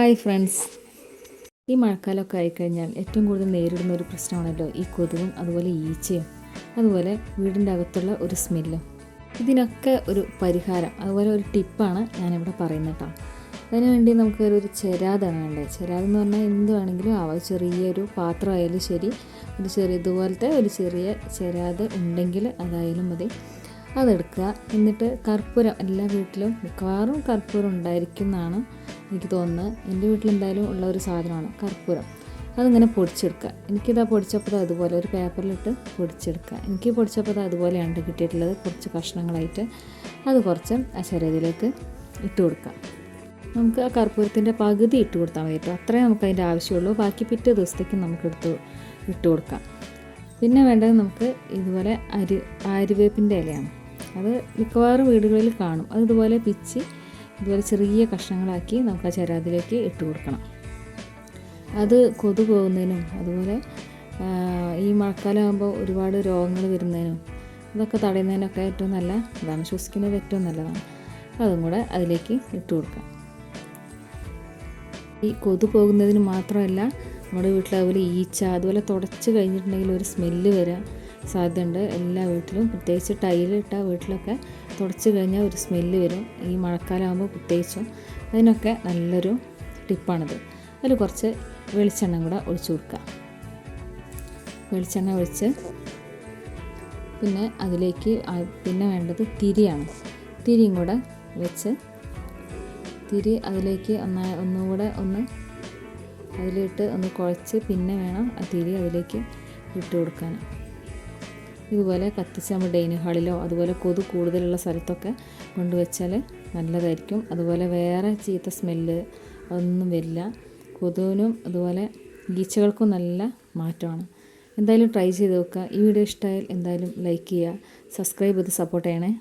Hi friends. ഈ മഴക്കാലമൊക്കെ ആയിക്കഴിഞ്ഞാൽ ഏറ്റവും കൂടുതൽ നേരിടുന്ന ഒരു പ്രശ്നമാണല്ലോ ഈ കൊതുകും അതുപോലെ ഈച്ചയും അതുപോലെ വീടിന്റെ അകത്തുള്ള ഒരു സ്മെല്ലും. ഇതിനൊക്കെ ഒരു പരിഹാരം അതുപോലെ ഒരു ടിപ്പാണ് ഞാനിവിടെ പറയുന്നത് കേട്ടോ. അതിനുവേണ്ടി നമുക്ക് ഒരു ചെരാതാണ് വേണ്ടത്. ചെരാത് എന്ന് പറഞ്ഞാൽ എന്ത് വേണമെങ്കിലും ആവാം. ചെറിയൊരു പാത്രമായാലും ശരി ഒരു ചെറിയ ഇതുപോലത്തെ ഒരു ചെറിയ ചെരാത് ഉണ്ടെങ്കിൽ അതായാലും മതി. അതെടുക്കുക. എന്നിട്ട് കർപ്പൂരം എല്ലാ വീട്ടിലും മിക്കവാറും കർപ്പൂരം ഉണ്ടായിരിക്കും എന്നാണ് എനിക്ക് തോന്നുന്നത്. എന്റെ വീട്ടിലെന്തായാലും ഉള്ള ഒരു സാധനമാണ് കർപ്പൂരം. അതിങ്ങനെ പൊടിച്ചെടുക്കുക. എനിക്കിതാ പൊടിച്ചപ്പോൾ അതുപോലെ ഒരു പേപ്പറിലിട്ട് പൊടിച്ചെടുക്കുക. എനിക്ക് പൊടിച്ചപ്പോൾ അതുപോലെയാണ് കിട്ടിയിട്ടുള്ളത്. കുറച്ച് കഷ്ണങ്ങളായിട്ട് അത് കുറച്ച് ആ ശരീരത്തിലേക്ക് ഇട്ട് കൊടുക്കുക. നമുക്ക് ആ കർപ്പൂരത്തിന്റെ പകുതി ഇട്ട് കൊടുത്താൽ മതി കേട്ടോ. അത്രേ നമുക്ക് അതിന്റെ ആവശ്യമുള്ളൂ. ബാക്കി പിറ്റേ ദിവസത്തേക്ക് നമുക്ക് എടുത്ത് ഇട്ട് കൊടുക്കാം. പിന്നെ വേണ്ടത് നമുക്ക് ഇതുപോലെ അരി ആര്യവേപ്പിന്റെ ഇലയാണ്. അത് മിക്കവാറും വീടുകളിൽ കാണും. അത് ഇതുപോലെ പിച്ച് ഇതുപോലെ ചെറിയ കഷ്ണങ്ങളാക്കി നമുക്ക് ആ ചരാതിലേക്ക് ഇട്ട് കൊടുക്കണം. അത് കൊതു പോകുന്നതിനും അതുപോലെ ഈ മഴക്കാലം ആകുമ്പോൾ ഒരുപാട് രോഗങ്ങൾ വരുന്നതിനും ഇതൊക്കെ തടയുന്നതിനൊക്കെ ഏറ്റവും നല്ല ഇതാണ്. ശ്വസിക്കുന്നത് ഏറ്റവും നല്ലതാണ്. അതും കൂടെ അതിലേക്ക് ഇട്ട് കൊടുക്കാം. ഈ കൊതു പോകുന്നതിന് മാത്രമല്ല നമ്മുടെ വീട്ടിൽ അതുപോലെ ഈച്ച അതുപോലെ തുടച്ച് കഴിഞ്ഞിട്ടുണ്ടെങ്കിൽ ഒരു സ്മെല്ല് വരാൻ സാധ്യതയുണ്ട്. എല്ലാ വീട്ടിലും പ്രത്യേകിച്ച് ടൈലിട്ട വീട്ടിലൊക്കെ തുടച്ച് കഴിഞ്ഞാൽ ഒരു സ്മെല്ല് വരും. ഈ മഴക്കാലമാകുമ്പോൾ പ്രത്യേകിച്ചും അതിനൊക്കെ നല്ലൊരു ടിപ്പാണിത്. അതിൽ കുറച്ച് വെളിച്ചെണ്ണ കൂടെ ഒഴിച്ചു കൊടുക്കുക വെളിച്ചെണ്ണ ഒഴിച്ച് പിന്നെ അതിലേക്ക് പിന്നെ വേണ്ടത് തിരിയാണ്. തിരിയും കൂടെ വെച്ച് തിരി അതിലേക്ക് ഒന്നായി ഒന്നുകൂടെ ഒന്ന് അതിലിട്ട് ഒന്ന് കുഴച്ച് പിന്നെ വേണം ആ തിരി അതിലേക്ക് ഇട്ട് കൊടുക്കാൻ. ഇതുപോലെ കത്തിച്ച് നമ്മൾ ഡൈനിങ് ഹാളിലോ അതുപോലെ കൊതു കൂടുതലുള്ള സ്ഥലത്തൊക്കെ കൊണ്ടുവച്ചാൽ നല്ലതായിരിക്കും. അതുപോലെ വേറെ ചീത്ത സ്മെല്ല് അതൊന്നും വരില്ല. കൊതുവിനും അതുപോലെ ഈച്ചകൾക്കും നല്ല മാറ്റമാണ്. എന്തായാലും ട്രൈ ചെയ്ത് നോക്കുക. ഈ വീഡിയോ ഇഷ്ടമായാൽ എന്തായാലും ലൈക്ക് ചെയ്യുക. സബ്സ്ക്രൈബ് ചെയ്ത് സപ്പോർട്ട് ചെയ്യണേ.